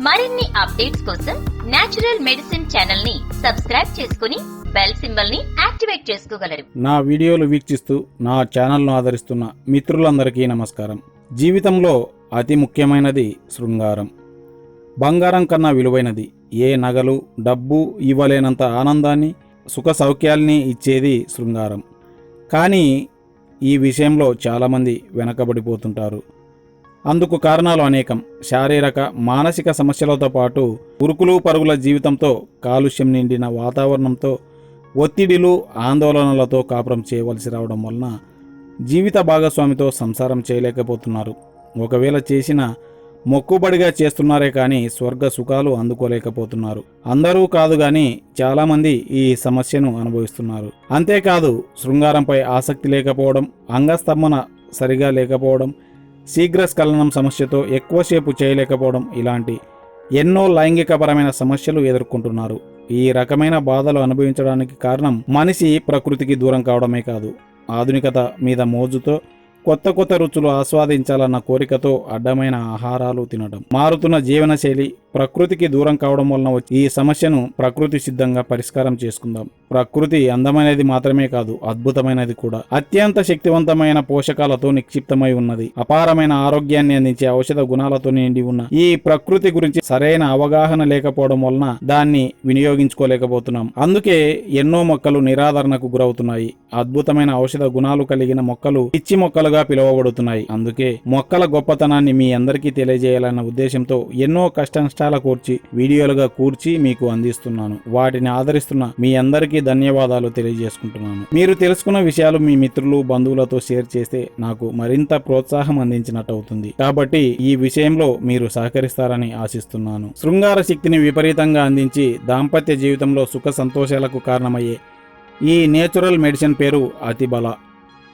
మరిన్ని అప్డేట్స్ కోసం natural medicine ఛానల్ని సబ్స్క్రైబ్ చేసుకుని బెల్ సింబల్ని యాక్టివేట్ చేసుకోగలరు. నా వీడియోలు వీక్షిస్తూ నా ఛానల్ను ఆదరిస్తున్న మిత్రులందరికీ నమస్కారం. జీవితంలో అతి ముఖ్యమైనది శృంగారం. బంగారం కన్నా విలువైనది. ఏ నగలు డబ్బు ఇవ్వలేనంత ఆనందాన్ని సుఖ సౌఖ్యాల్ని ఇచ్చేది శృంగారం. కానీ ఈ విషయంలో చాలామంది వెనకబడిపోతుంటారు. అందుకు కారణాలు అనేకం. శారీరక మానసిక సమస్యలతో పాటు ఉరుకులు పరుగుల జీవితంతో కాలుష్యం నిండిన వాతావరణంతో ఒత్తిడిలు ఆందోళనలతో కాపురం చేయవలసి రావడం వలన జీవిత భాగస్వామితో సంసారం చేయలేకపోతున్నారు. ఒకవేళ చేసిన మొక్కుబడిగా చేస్తున్నారే కానీ స్వర్గ సుఖాలు అందుకోలేకపోతున్నారు. అందరూ కాదు కానీ చాలామంది ఈ సమస్యను అనుభవిస్తున్నారు. అంతేకాదు శృంగారంపై ఆసక్తి లేకపోవడం అంగస్తంభన సరిగా లేకపోవడం శీఘ్రస్ఖలనం సమస్యతో ఎక్కువసేపు చేయలేకపోవడం ఇలాంటి ఎన్నో లైంగికపరమైన సమస్యలు ఎదుర్కొంటున్నారు. ఈ రకమైన బాధలు అనుభవించడానికి కారణం మనిషి ప్రకృతికి దూరం కావడమే కాదు. ఆధునికత మీద మోజుతో కొత్త కొత్త రుచులు ఆస్వాదించాలన్న కోరికతో అడ్డమైన ఆహారాలు తినడం మారుతున్న జీవనశైలి ప్రకృతికి దూరం కావడం వలన ఈ సమస్యను ప్రకృతి సిద్ధంగా పరిష్కారం చేసుకుందాం. ప్రకృతి అందమైనది మాత్రమే కాదు అద్భుతమైనది కూడా. అత్యంత శక్తివంతమైన పోషకాలతో నిక్షిప్తమై ఉన్నది. అపారమైన ఆరోగ్యాన్ని అందించే ఔషధ గుణాలతో నిండి ఉన్న ఈ ప్రకృతి గురించి సరైన అవగాహన లేకపోవడం వలన దాన్ని వినియోగించుకోలేకపోతున్నాం. అందుకే ఎన్నో మొక్కలు నిరాదరణకు గురవుతున్నాయి. అద్భుతమైన ఔషధ గుణాలు కలిగిన మొక్కలు పిచ్చి మొక్కలుగా పిలువబడుతున్నాయి. అందుకే మొక్కల గొప్పతనాన్ని మీ అందరికీ తెలియజేయాలన్న ఉద్దేశంతో ఎన్నో కష్టనష్టాల కూర్చి వీడియోలుగా కూర్చి మీకు అందిస్తున్నాను. వాటిని ఆదరిస్తున్న మీ అందరికీ ధన్యవాదాలు తెలియజేసుకుంటున్నాను. మీరు తెలుసుకున్న విషయాలు మీ మిత్రులు బంధువులతో షేర్ చేస్తే నాకు మరింత ప్రోత్సాహం అందించినట్టు అవుతుంది కాబట్టి ఈ విషయంలో మీరు సహకరిస్తారని ఆశిస్తున్నాను. శృంగార శక్తిని విపరీతంగా అందించి దాంపత్య జీవితంలో సుఖ సంతోషాలకు కారణమయ్యే ఈ నేచురల్ మెడిసిన్ పేరు అతిబల.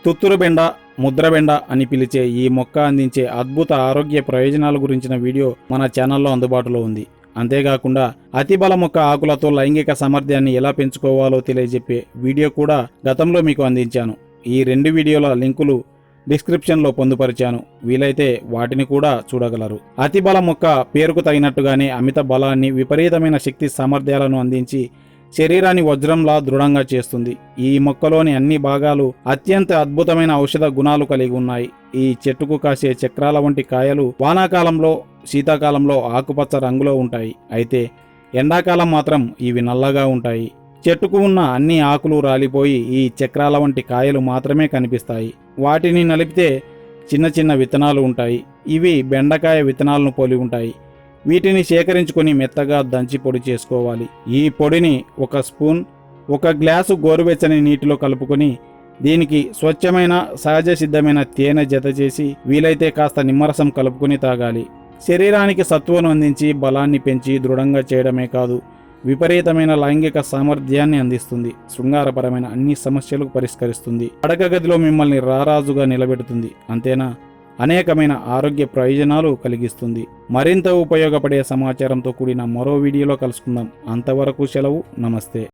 తుత్తురుబెండ ముద్రబెండ అని పిలిచే ఈ మొక్క అందించే అద్భుత ఆరోగ్య ప్రయోజనాల గురించిన వీడియో మన ఛానల్లో అందుబాటులో ఉంది. అంతేకాకుండా అతిబల మొక్క ఆకులతో లైంగిక సామర్థ్యాన్ని ఎలా పెంచుకోవాలో తెలియజెప్పే వీడియో కూడా గతంలో మీకు అందించాను. ఈ రెండు వీడియోల లింకులు డిస్క్రిప్షన్లో పొందుపరిచాను. వీలైతే వాటిని కూడా చూడగలరు. అతిబల మొక్క పేరుకు తగినట్టుగానే అమిత బలాన్ని విపరీతమైన శక్తి సామర్థ్యాలను అందించి శరీరాన్ని వజ్రంలా దృఢంగా చేస్తుంది. ఈ మొక్కలోని అన్ని భాగాలు అత్యంత అద్భుతమైన ఔషధ గుణాలు కలిగి ఉన్నాయి. ఈ చెట్టుకు కాసే చక్రాల వంటి కాయలు వానాకాలంలో శీతాకాలంలో ఆకుపచ్చ రంగులో ఉంటాయి. అయితే ఎండాకాలం మాత్రం ఇవి నల్లగా ఉంటాయి. చెట్టుకు ఉన్న అన్ని ఆకులు రాలిపోయి ఈ చక్రాల వంటి కాయలు మాత్రమే కనిపిస్తాయి. వాటిని నలిపితే చిన్న చిన్న విత్తనాలు ఉంటాయి. ఇవి బెండకాయ విత్తనాలను పోలి ఉంటాయి. వీటిని సేకరించుకొని మెత్తగా దంచి పొడి చేసుకోవాలి. ఈ పొడిని ఒక స్పూన్ ఒక గ్లాసు గోరువెచ్చని నీటిలో కలుపుకొని దీనికి స్వచ్ఛమైన సహజ సిద్ధమైన తేనె జత చేసి వీలైతే కాస్త నిమ్మరసం కలుపుకొని తాగాలి. శరీరానికి సత్వను అందించి బలాన్ని పెంచి దృఢంగా చేయడమే కాదు విపరీతమైన లైంగిక సామర్థ్యాన్ని అందిస్తుంది. శృంగారపరమైన అన్ని సమస్యలకు పరిష్కరిస్తుంది. పడక గదిలో మిమ్మల్ని రారాజుగా నిలబెడుతుంది. అంతేనా? అనేకమైన ఆరోగ్య ప్రయోజనాలు కలిగిస్తుంది. మరింత ఉపయోగపడే సమాచారంతో కూడిన మరో వీడియోలో కలుసుకుందాం. అంతవరకు సెలవు. నమస్తే.